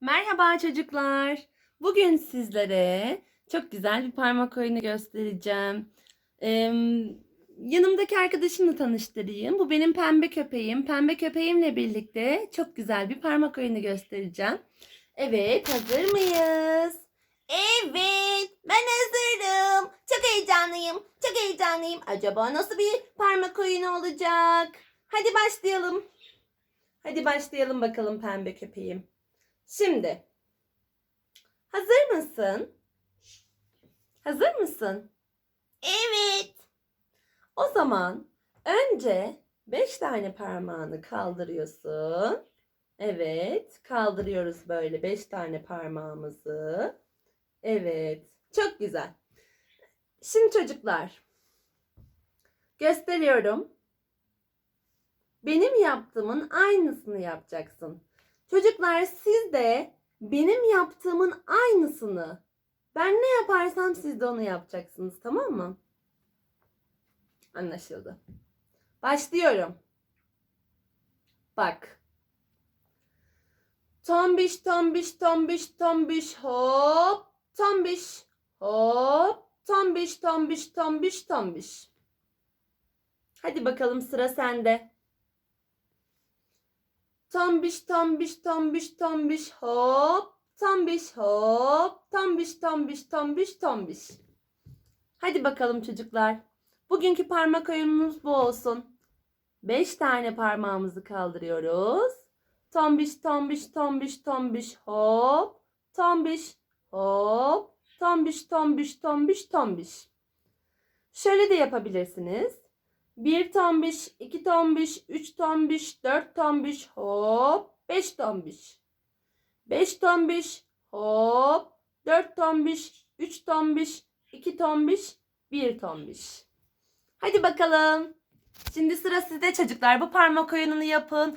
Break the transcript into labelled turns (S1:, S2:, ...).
S1: Merhaba çocuklar. Bugün sizlere çok güzel bir parmak oyunu göstereceğim. Ee, yanımdaki arkadaşımla tanıştırayım. Bu benim pembe köpeğim. Pembe köpeğimle birlikte çok güzel bir parmak oyunu göstereceğim. Evet, hazır mıyız?
S2: Evet, ben hazırım. Çok heyecanlıyım, çok heyecanlıyım. Acaba nasıl bir parmak oyunu olacak?
S1: Hadi başlayalım. Hadi başlayalım bakalım pembe köpeğim. Şimdi. Hazır mısın? Hazır mısın?
S2: Evet.
S1: O zaman önce 5 tane parmağını kaldırıyorsun. Evet, kaldırıyoruz böyle 5 tane parmağımızı. Evet, çok güzel. Şimdi çocuklar, gösteriyorum. Benim yaptığımın aynısını yapacaksın. Çocuklar siz de benim yaptığımın aynısını ben ne yaparsam siz de onu yapacaksınız tamam mı? Anlaşıldı. Başlıyorum. Bak. Tombiş tombiş tombiş tombiş hop. Tombiş hop. Tombiş tombiş tombiş tombiş. Hadi bakalım sıra sende. Tombiş tombiş tombiş tombiş hop. Tombiş hop. Tombiş tombiş tombiş tombiş. Hadi bakalım çocuklar. Bugünkü parmak oyunumuz bu olsun. 5 tane parmağımızı kaldırıyoruz. Tombiş tombiş tombiş tombiş hop. Tombiş hop. Tombiş tombiş tombiş tombiş. Şöyle de yapabilirsiniz. 1 tombiş, 2 tombiş, 3 tombiş, 4 tombiş hop. 5 tombiş. 5 tombiş hop. 4 tombiş, 3 tombiş, 2 tombiş, 1 tombiş. Hadi bakalım. Şimdi sıra sizde çocuklar. Bu parmak oyununu yapın.